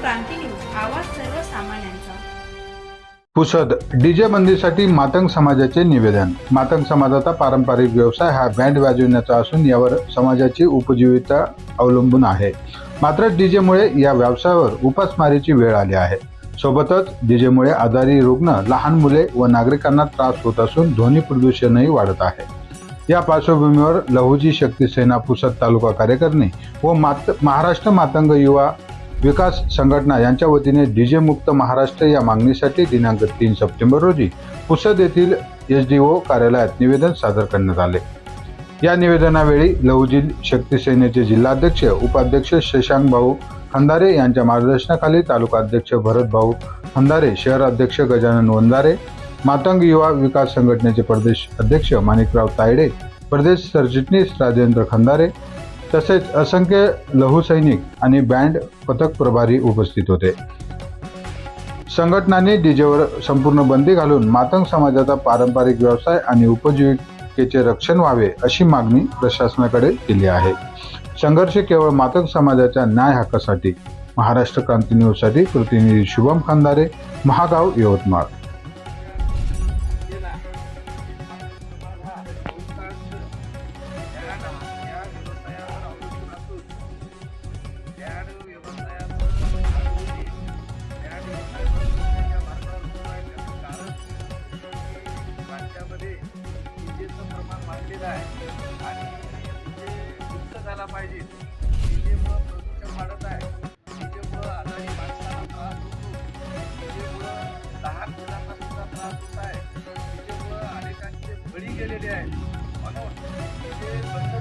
क्रांती news आवाज सर्वसामान्यांचा. Pusad DJ बंदीसाठी मातंग समाजाचे निवेदन. मातंग समाजाचा पारंपरिक व्यवसाय हा बँड वाजविण्याचा असून यावर समाजाची उपजीविका अवलंबून आहे. मात्र डीजेमुळे या व्यवसायावर उपासमारीची वेळ आली आहे. सोबतच डीजेमुळे आजारी रुग्ण लहान मुले व नागरिकांना त्रास होत असून ध्वनी प्रदूषणही वाढत आहे. या पार्श्वभूमीवर लहुजी शक्ती सेना पुसद तालुका कार्यकारिणी व मात महाराष्ट्र मातंग युवा विकास संघटना यांच्या वतीने डीजे मुक्त महाराष्ट्र या मागणीसाठी दिनांक तीन सप्टेंबर रोजी पुसद येथील एस डी ओ कार्यालयात निवेदन सादर करण्यात आले. या निवेदनावेळी लहुजी शक्ती सेनेचे जिल्हाध्यक्ष उपाध्यक्ष शशांक भाऊ खंदारे यांच्या मार्गदर्शनाखाली तालुका अध्यक्ष भरत भाऊ खंदारे शहराध्यक्ष गजानन वंदारे मातंग युवा विकास संघटनेचे प्रदेश अध्यक्ष माणिकराव तायडे प्रदेश सरचिटणीस राजेंद्र खंदारे तसेच असंख्य लघुसैनिक आणि बँड पथक प्रभारी उपस्थित होते. संघटनांनी डीजेवर संपूर्ण बंदी घालून मातंग समाजाचा पारंपरिक व्यवसाय आणि उपजीविकेचे रक्षण व्हावे अशी मागणी प्रशासनाकडे केली आहे. संघर्ष केवळ मातंग समाजाच्या न्याय हक्कासाठी. महाराष्ट्र क्रांती न्यूजसाठी प्रतिनिधी शुभम खंदारे महागाव यवतमाळ. झाला पाहिजे विजेमुळं प्रदूषण वाढत आहे विजेमुळं आजारी माणसाला त्रास होतो विजेमुळं लहान मुलांना सुद्धा त्रास होत आहे विजेमुळं अनेकांचे बळी गेलेले आहेत म्हणून विजे बंद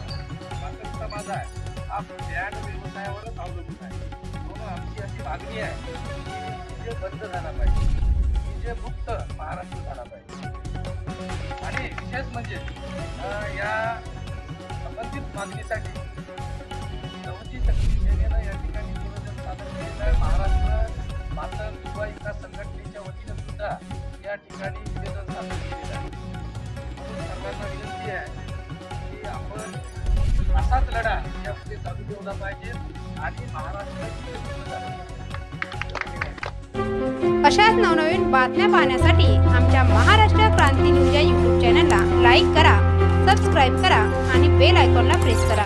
समाज आहे हा बँड व्यवसायावरच अवलंबून आहे म्हणून आमची अशी मागणी आहे की डीजे बंद झाला पाहिजे डीजे मुक्त महाराष्ट्र झाला पाहिजे आणि विशेष म्हणजे या संबंधित मागणीसाठी नवजी शक्ती सेनेनं या ठिकाणी निवेदन सादर केलेलं आहे महाराष्ट्र माता युवा विकास संघटनेच्या वतीनं सुद्धा या ठिकाणी निवेदन सादर केलेलं आहे म्हणून सर्वांना विनंती आहे. असाच लढा यापुढे चालू ठेवला पाहिजे आणि महाराष्ट्र अशाच नवनवीन बातम्या पाहण्यासाठी आमच्या महाराष्ट्र क्रांती न्यूज या यूट्यूब चॅनलला लाईक करा सबस्क्राईब करा आणि बेल आयकॉनला प्रेस करा.